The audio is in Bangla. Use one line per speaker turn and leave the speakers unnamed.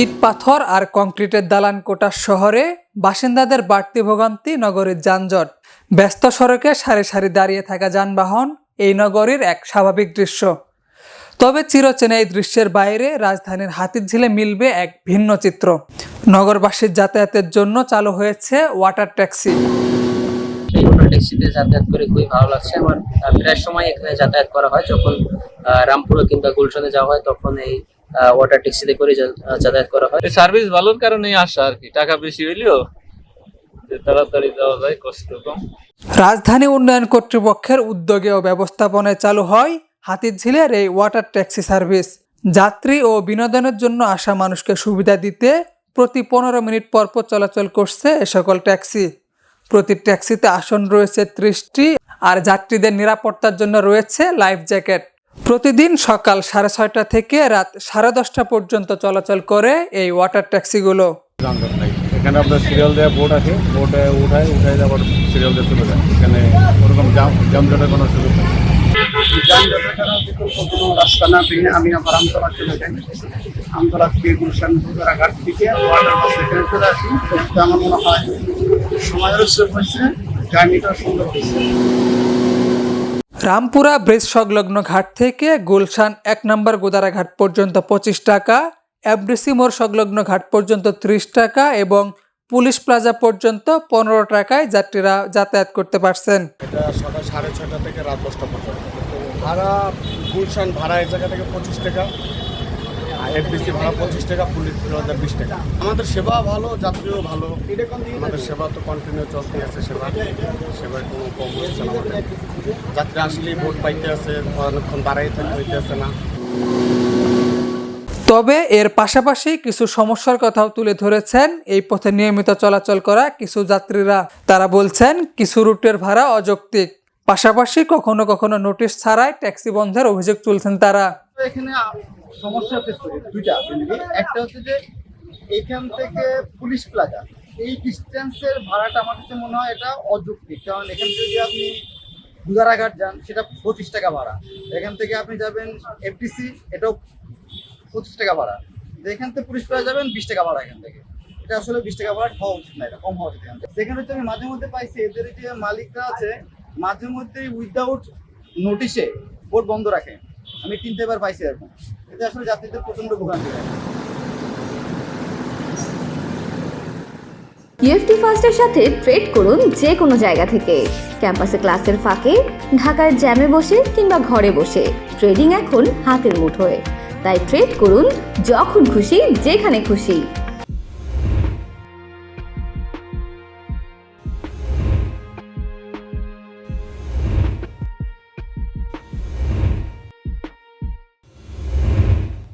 ইট পাথর আর কংক্রিটের দালান কোটা শহরে বাসিন্দাদের বাড়তি ভোগান্তি নগরীর যানজট। ব্যস্ত সড়কে সারি সারি দাঁড়িয়ে থাকা যানবাহন এই নগরীর এক স্বাভাবিক দৃশ্য। তবে চিরচেনা এই দৃশ্যের বাইরে রাজধানীর হাতিরঝিলে মিলবে এক ভিন্ন চিত্র। নগরবাসীর যাতায়াতের জন্য চালু হয়েছে ওয়াটার ট্যাক্সি।
ওটা ট্যাক্সিতে যাতায়াত করে খুবই ভালো লাগছে আমার। প্রায় সময় এখানে যাতায়াত করা হয় যখন রামপুরে কিংবা গুলশনে যাওয়া হয় তখন এই ওয়াটার ট্যাক্সিতে করে যাতায়াত করা হয়।
সার্ভিস ভালোর কারণে আসা আর কি টাকা বেশি হইলেও তাড়াতাড়ি যাওয়া যায় কষ্ট কম।
রাজধানী উন্নয়ন কর্তৃপক্ষের উদ্যোগে ও ব্যবস্থাপনায় চালু হয় হাতিরঝিলের এই ওয়াটার ট্যাক্সি সার্ভিস যাত্রী ও বিনোদনের জন্য আসা মানুষকে সুবিধা দিতে প্রতি পনেরো মিনিট পর পর চলাচল করছে এ সকল ট্যাক্সি প্রতি ট্যাক্সিতে আসন রয়েছে ত্রিশটি আর যাত্রীদের নিরাপত্তার জন্য রয়েছে লাইফ জ্যাকেট। প্রতিদিন সকাল সাড়ে ছয়টা থেকে রাত সাড়ে দশটা পর্যন্ত চলাচল করে এই ওয়াটার ট্যাক্সিগুলো।
এখানে আপনার সিরিয়াল দেওয়া বোর্ড আছে বোর্ডে উঠায় উঠায় আবার সিরিয়াল দিয়ে চলে যায়। এখানে ওরকম জাম কোনো সুযোগ নেই।
রাস্তা না পেয়ে আমি আবার আমতলা চলে যাই আমতলা থেকে গুলশান ঘাট থেকে ওয়াটার বাস এখানে চলে আসি আমার মনে হয় সময়েরও সেভ হয়েছে জার্নিটা সুন্দর হয়েছে।
রামপুরা ব্রিজ সংলগ্ন ঘাট থেকে গুলশান এক নম্বর গোদারা ঘাট পর্যন্ত পঁচিশ টাকা এফডিসি মোড় সংলগ্ন ঘাট পর্যন্ত ত্রিশ টাকা এবং পুলিশ প্লাজা পর্যন্ত পনেরো টাকায় যাত্রীরা যাতায়াত করতে পারছেন।
এটা সকাল সাড়ে ছটা থেকে রাত দশটা পর্যন্ত। ভাড়া গুলশান ভাড়া এই জায়গা থেকে পঁচিশ টাকা এফবিসি ভাড়া পঁচিশ টাকা পুলিশ হাজার বিশ টাকা। আমাদের সেবা ভালো যাত্রীও ভালো। আমাদের সেবা তো কন্টিনিউ চলতে আছে সেবা। সেবায় কোনো কম হচ্ছে না আমাদের। যাত্রী আসলেই ভোট পাইতে আছে অনেকক্ষণ দাঁড়াই থাকতে হইতেছে না।
তবে এর পাশাপাশি কিছু সমস্যার কথাও তুলে ধরেছেন। এই পথে নিয়মিত চলাচল করা কিছু যাত্রীরা। তারা বলছেন কিছু রুটের ভাড়া অযৌক্তিক। পাশাপাশি কখনো কখনো নোটিশ ছাড়াই ট্যাক্সি বন্ধের অভিযোগ তুলছেন তারা।
এখানে সমস্যা ফেস করি, দুইটা একটা হচ্ছে যে এখান থেকে পুলিশ প্লাজা এই ডিস্টেন্সের ভাড়াটা আমার কাছে মনে হয় এটা অযৌক্তিক। কারণ এখান থেকে যদি আপনি দুধারাঘাট যান, সেটা পঁচিশ টাকা ভাড়া। এখান থেকে আপনি যাবেন এফটিসি এটাও পঁচিশ টাকা ভাড়া। এখান থেকে পুলিশ প্লাজা যাবেন, বিশ টাকা ভাড়া এখান থেকে। এটা আসলে বিশ টাকা ভাড়া হওয়া উচিত না, এটা কম হওয়া উচিত। সেখানে হচ্ছে আমি মাঝে মধ্যে পাইছি, এদের যে মালিকরা আছে, মাঝে মধ্যেই উইদাউট নোটিশে বোর্ড বন্ধ রাখে। আমি তিন চারবার পাইছি এরকম এতে আসলে যাত্রীদের প্রচণ্ড ভোগান্তি
ইউএফটি ফার্স্টের সাথে ট্রেড করুন যে কোনো জায়গা থেকে। ক্যাম্পাসে ক্লাসের ফাঁকে, ঢাকার জ্যামে বসে কিংবা ঘরে বসে। ট্রেডিং এখন হাতের মুঠোয়। তাই ট্রেড করুন যখন খুশি, যেখানে খুশি।